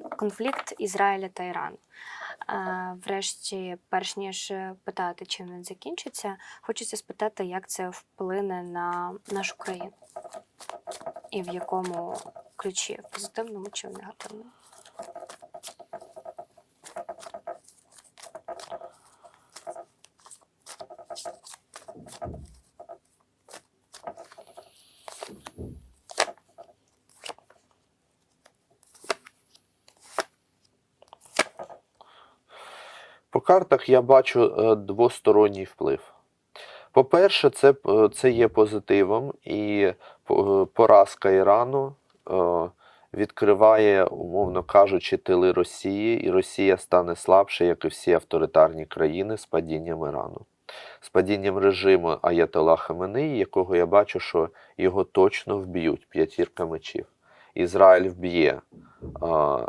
конфлікт Ізраїля та Ірану. Е, Врешті, перш ніж питати, чим він закінчиться, хочеться спитати, як це вплине на нашу країну і в якому ключі, в позитивному чи в негативному. Картах я бачу е, двосторонній вплив. По-перше, це, е, це є позитивом, і е, поразка Ірану відкриває, умовно кажучи, тили Росії, і Росія стане слабше, як і всі авторитарні країни з падінням Ірану. З падінням режиму Аятола Хаменеї, якого я бачу, що його точно вб'ють п'ятірка мечів. Ізраїль вб'є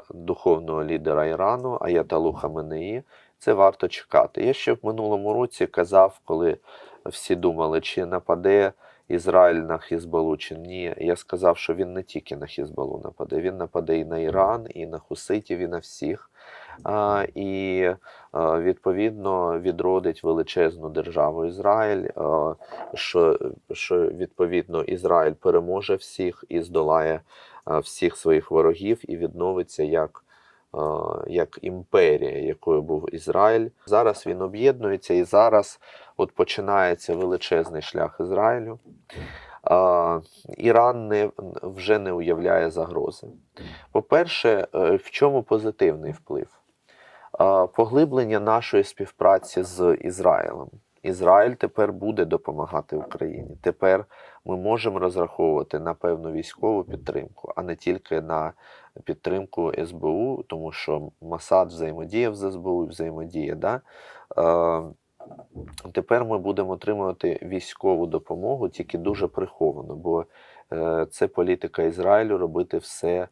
духовного лідера Ірану, Аятолу Хаменеї. Це варто чекати. Я ще в минулому році казав, коли всі думали, чи нападе Ізраїль на Хізбалу, чи ні. Я сказав, що він не тільки на Хізбалу нападе, він нападе і на Іран, і на Хуситів, і на всіх. А, і відповідно відродить величезну державу Ізраїль, а, що, що відповідно Ізраїль переможе всіх і здолає всіх своїх ворогів і відновиться як як імперія, якою був Ізраїль. Зараз він об'єднується, і зараз от починається величезний шлях Ізраїлю. Е, Іран не, вже не уявляє загрози. По-перше, е, в чому позитивний вплив? Е, Поглиблення нашої співпраці з Ізраїлем. Ізраїль тепер буде допомагати Україні. Тепер ми можемо розраховувати на певну військову підтримку, а не тільки на підтримку СБУ, тому що Масад взаємодіяв з СБУ, взаємодіє. Да? Е, тепер ми будемо отримувати військову допомогу тільки дуже приховано, бо е, це політика Ізраїлю робити все е,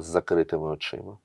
з закритими очима.